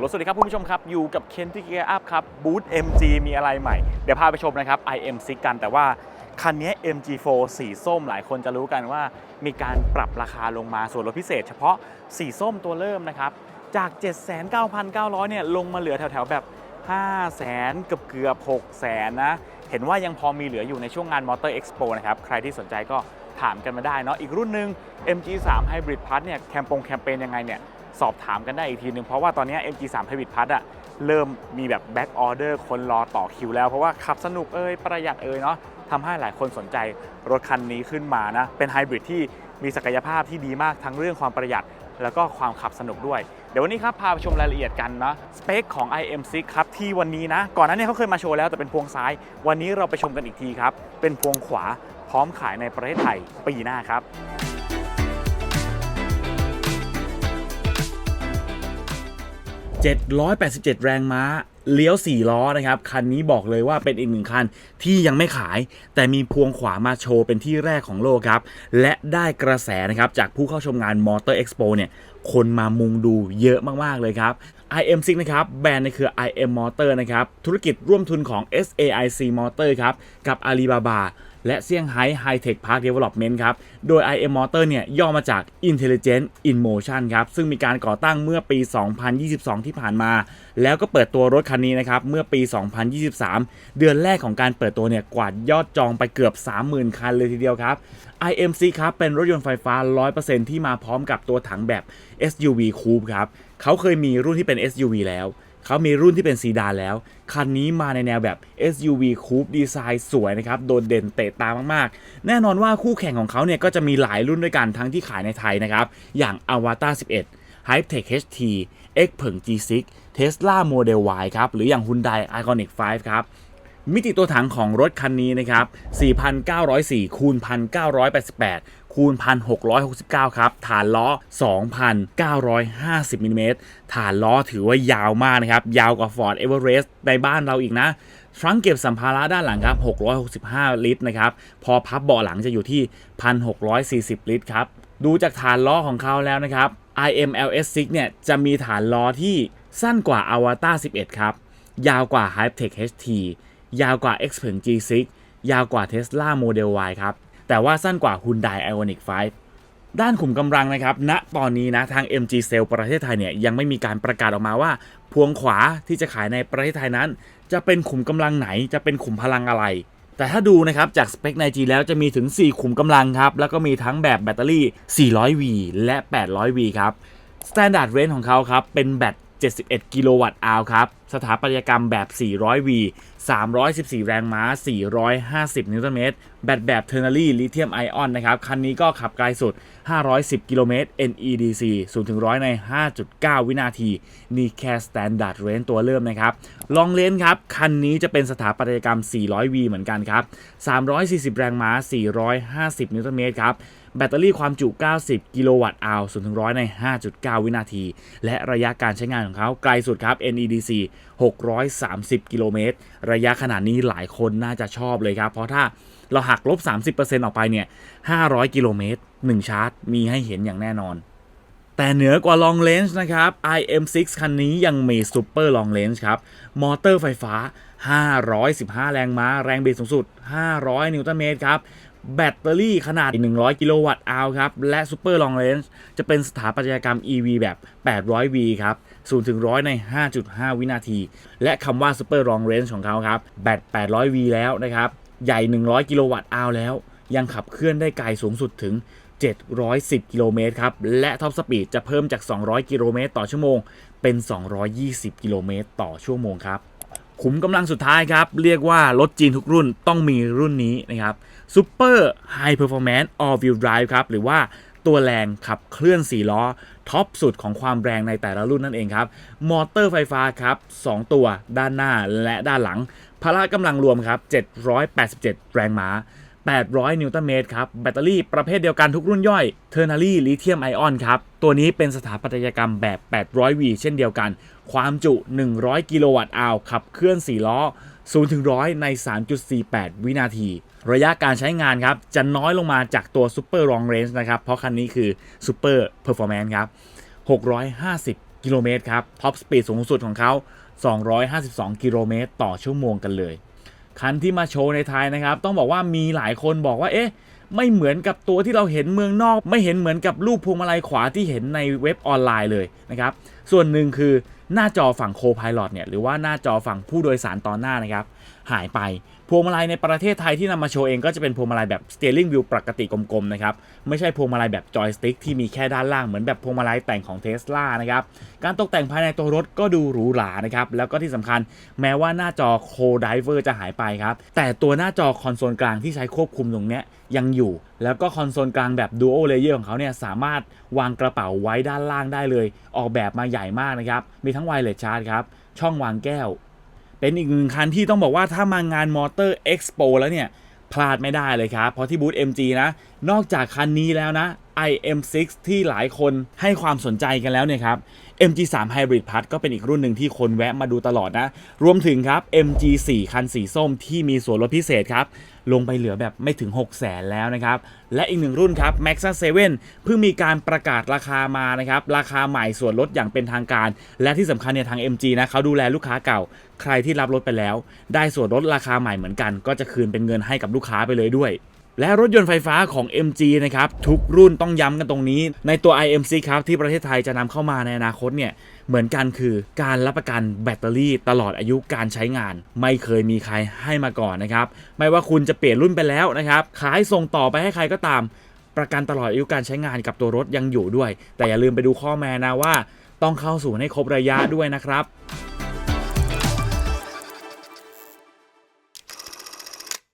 ขอรถสวัสดีครับคุณผู้ชมครับ อยู่กับเคนที่เกียร์อัพครับบูธ MG มีอะไรใหม่ เดี๋ยวพาไปชมนะครับ IM6 กันแต่ว่าคันนี้ MG4 สีส้มหลายคนจะรู้กันว่ามีการปรับราคาลงมาส่วนลดพิเศษ เฉพาะสีส้มตัวเริ่มนะครับ จาก 79,900 เนี่ยลงมาเหลือแถวๆแบบ 5 0 0แสนเกือบเกือบ6แสนนะ เห็นว่ายังพอมีเหลืออยู่ในช่วงงาน Motor Expo นะครับ ใครที่สนใจก็ถามกันมาได้เนาะอีกรุ่นหนึ่ง MG3 Hybrid Plus เนี่ยแคมปงแคมเปญยังไงเนี่ย สอบถามกันได้อีกทีหนึ่งเพราะว่าตอนนี้ MG3 Hybrid Plus อะเริ่มมีแบบแบ็กออเดอร์คนรอต่อคิวแล้ว เพราะว่าขับสนุกเอ่ยประหยัดเอ่ยเนาะทำให้หลายคนสนใจรถคันนี้ขึ้นมานะ เป็นไฮบริดที่มีศักยภาพที่ดีมากทั้งเรื่องความประหยัด แล้วก็ความขับสนุกด้วย เดี๋ยววันนี้ครับ พาไปชมรายละเอียดกันนะสเปคของ IM6 ครับ ที่วันนี้นะ ก่อนหน้านี้เขาเคยมาโชว์แล้วแต่เป็นพวงซ้าย วันนี้เราไปชมกันอีกทีครับ เป็นพวงขวาพร้อมขายในประเทศไทยปีหน้าครับ 787 แรงม้า เลี้ยว 4 ล้อนะครับ คันนี้บอกเลยว่าเป็นอีกหนึ่งคันที่ยังไม่ขาย แต่มีพวงขวามาโชว์เป็นที่แรกของโลกครับ และได้กระแสนะครับ จากผู้เข้าชมงาน Motor Expo เนี่ยคนมามุงดูเยอะมาก ๆ เลยครับ IM6 นะครับ แบรนด์ในเครือ IM Motor นะครับ ธุรกิจร่วมทุนของ SAIC Motor ครับ กับ Alibaba และเซี่ยงไฮ้ High Tech Park Development ครับ โดย IM Motor เนี่ยย่อมาจาก Intelligent in Motion ครับ ซึ่งมีการก่อตั้งเมื่อปี 2022 ที่ผ่านมา แล้วก็เปิดตัวรถคันนี้นะครับ เมื่อปี 2023 เดือนแรกของการเปิดตัวเนี่ยกวาดยอดจองไปเกือบ 30,000 คันเลยทีเดียวครับ IMC ครับเป็นรถยนต์ไฟฟ้า 100%ที่มาพร้อมกับตัวถังแบบ SUV Coupe ครับเขาเคยมีรุ่นที่เป็น SUV แล้ว เขามีรุ่นที่เป็นซีดานแล้ว คันนี้มาในแนวแบบ SUV Coupe ดีไซน์สวยนะครับ โดดเด่นเตะตามากๆ แน่นอนว่าคู่แข่งของเขาเนี่ยก็จะมีหลายรุ่นด้วยกันทั้งที่ขายในไทยนะครับ อย่าง Avata 11 Hypertech HT X เผิง G6 Tesla Model Y ครับ หรืออย่าง Hyundai Ioniq 5 ครับมิติตัวถังของรถคันนี้นะครับ 4,904 คูณ 1,988 คูณ 1,669 ครับ ฐานล้อ 2,950มิลลิเมตรฐานล้อถือว่ายาวมากนะครับ ยาวกว่า Ford Everest ในบ้านเราอีกนะทรังเก็บสัมภาระด้านหลังครับ 665 ลิตรนะครับ พอพับเบาะหลังจะอยู่ที่ 1,640 ลิตรครับ ดูจากฐานล้อของเขาแล้วนะครับ IMLS6 เนี่ยจะมีฐานล้อที่สั้นกว่า Avata 11 ครับ ยาวกว่า Hypertech HT ยาวกว่า X เผิง G6 ยาวกว่า Tesla Model Y ครับ แต่ว่าสั้นกว่า Hyundai Ioniq 5 ด้านขุมกำลังนะครับณตอนนี้นะทาง MG Cell ประเทศไทยเนี่ยยังไม่มีการประกาศออกมาว่า พวงขวาที่จะขายในประเทศไทยนั้น จะเป็นขุมกำลังไหนจะเป็นขุมพลังอะไร แต่ถ้าดูนะครับจากสเปคใน G แล้วจะมีถึง 4 ขุมกำลังครับแล้วก็มีทั้งแบบแบตเตอรี่ 400V และ 800V ครับ Standard Range ของเขาครับเป็นแบต 71 กิโลวัตต์อาวครับ สถาปัตยกรรมแบบ 400V 314 แรงม้า 450 นิวตันเมตร แบตแบบ Ternary Lithium Ion นนะครับ คันนี้ก็ขับไกลสุด 510 กิโลเมตร NEDC 0ถึง100 ใน 5.9 วินาที นี่แค่ Standard Range ตัวเริ่มนะครับ Long Range ครับ คันนี้จะเป็นสถาปัตยกรรม 400V เหมือนกันครับ 340 แรงม้า 450 นิวตันเมตรครับ แบตเตอรี่ความจุ 90 กิโลวัตต์อาว0ถึง100 ใน 5.9 วินาที และระยะการใช้งานของเขาไกลสุดครับ NEDC 630 กิโลเมตร ระยะขนาดนี้หลายคนน่าจะชอบเลยครับ เพราะถ้าเราหักลบ 30%ออกไปเนี่ย 500 กิโลเมตร 1 ชาร์จ มีให้เห็นอย่างแน่นอน แต่เหนือกว่า Long Range นะครับ IM6 คันนี้ยังมี Super Long Range ครับ มอเตอร์ไฟฟ้า 515 แรงม้า แรงบิดสูงสุด 500 นิวตันเมตรครับ แบตเตอรี่ขนาด 100 กิโลวัตต์อาวครับ และ Super Long Range จะเป็นสถาปัตยกรรม EV แบบ 800V ครับ0ถึง100 ใน 5.5 วินาที และคำว่า Super Long Range ของเขาครับ แบต 800V แล้วนะครับ ใหญ่ 100 กิโลวัตต์อาวแล้ว ยังขับเคลื่อนได้ไกลสูงสุดถึง 710 กิโลเมตรครับ และท็อปสปีดจะเพิ่มจาก 200 กิโลเมตรต่อชั่วโมง เป็น 220 กิโลเมตรต่อชั่วโมงครับขุมกำลังสุดท้ายครับ เรียกว่ารถจีนทุกรุ่นต้องมีรุ่นนี้นะครับ Super High Performance All Wheel Drive ครับ หรือว่าตัวแรงขับเคลื่อน 4 ล้อ ท็อปสุดของความแรงในแต่ละรุ่นนั่นเองครับ มอเตอร์ไฟฟ้าครับ 2 ตัวด้านหน้าและด้านหลัง พละกำลังรวมครับ 787 แรงม้า 800 นิวตันเมตรครับ แบตเตอรี่ประเภทเดียวกันทุกรุ่นย่อย Ternary Lithium Ion ครับ ตัวนี้เป็นสถาปัตยกรรมแบบ 800V เช่นเดียวกัน ความจุ 100 กิโลวัตต์อาวขับเคลื่อน 4 ล้อ 0ถึง100 ใน 3.48 วินาที ระยะการใช้งานครับ จะน้อยลงมาจากตัว Super Long Range นะครับ เพราะคันนี้คือ Super Performance ครับ 650 กิโลเมตรครับ ท็อปสปีดสูงสุดของเขา 252 กิโลเมตรต่อชั่วโมงกันเลย คันที่มาโชว์ในไทยนะครับ ต้องบอกว่ามีหลายคนบอกว่า เอ๊ะ ไม่เหมือนกับตัวที่เราเห็นเมืองนอก ไม่เห็นเหมือนกับรูปพวงมาลัยขวาที่เห็นในเว็บออนไลน์เลยนะครับ ส่วนหนึ่งคือ หน้าจอฝั่งโคพาย o t เนี่ยหรือว่าหน้าจอฝั่งผู้โดยสารตอนหน้านะครับหายไปพวงมาลัยในประเทศไทยที่นำมาโชว์เองก็จะเป็นพวงมาลัยแบบ steering wheel ปกติกลมๆนะครับไม่ใช่พวงมาลัยแบบจอยสติ๊กที่มีแค่ด้านล่างเหมือนแบบพวงมาลัยแต่งของเทสลานะครับการตกแต่งภายในตัวรถก็ดูหรูหรานะครับแล้วก็ที่สำคัญแม้ว่าหน้าจอโคไดเวอร์จะหายไปครับแต่ตัวหน้าจอคอนโซลกลางที่ใช้ควบคุมตรงเนี้ยยังอยู่ แล้วก็คอนโซลกลางแบบ Dual Layer ของเขาเนี่ยสามารถวางกระเป๋าไว้ด้านล่างได้เลย ออกแบบมาใหญ่มากนะครับมีทั้งไวเลสชาร์จครับ ช่องวางแก้ว เป็นอีกหนึ่งคันที่ต้องบอกว่าถ้ามางานมอเตอร์เอ็กซ์โปแล้วเนี่ย พลาดไม่ได้เลยครับ เพราะที่บูธ MG นะ นอกจากคันนี้แล้วนะ IM6 ที่หลายคนให้ความสนใจกันแล้วเนี่ยครับ MG3 Hybrid Plus ก็เป็นอีกรุ่นหนึ่งที่คนแวะมาดูตลอดนะ รวมถึงครับ MG4 คันสีส้มที่มีส่วนลดพิเศษครับ ลงไปเหลือแบบไม่ถึง 6 0แสนแล้วนะครับ และอีกหนึ่งรุ่นครับ Maxa 7 เพิ่งมีการประกาศราคามานะครับ ราคาใหม่ส่วนลดอย่างเป็นทางการ และที่สำคัญเนี่ยทาง MG นะเขาดูแลลูกค้าเก่า ใครที่รับรถไปแล้ว ได้ส่วนลดราคาใหม่เหมือนกัน ก็จะคืนเป็นเงินให้กับลูกค้าไปเลยด้วย และรถยนต์ไฟฟ้าของ MG นะครับทุกรุ่นต้องย้ำกันตรงนี้ ในตัว IMC ครับที่ประเทศไทยจะนำเข้ามาในอนาคตเนี่ยเหมือนกันคือการรับประกันแบตเตอรี่ตลอดอายุการใช้งาน ไม่เคยมีใครให้มาก่อนนะครับไม่ว่าคุณจะเปลี่ยนรุ่นไปแล้วนะครับขายส่งต่อไปให้ใครก็ตาม ประกันตลอดอายุการใช้งานกับตัวรถยังอยู่ด้วย แต่อย่าลืมไปดูข้อแม้นะว่า ต้องเข้าสู่ให้ครบระยะด้วยนะครับ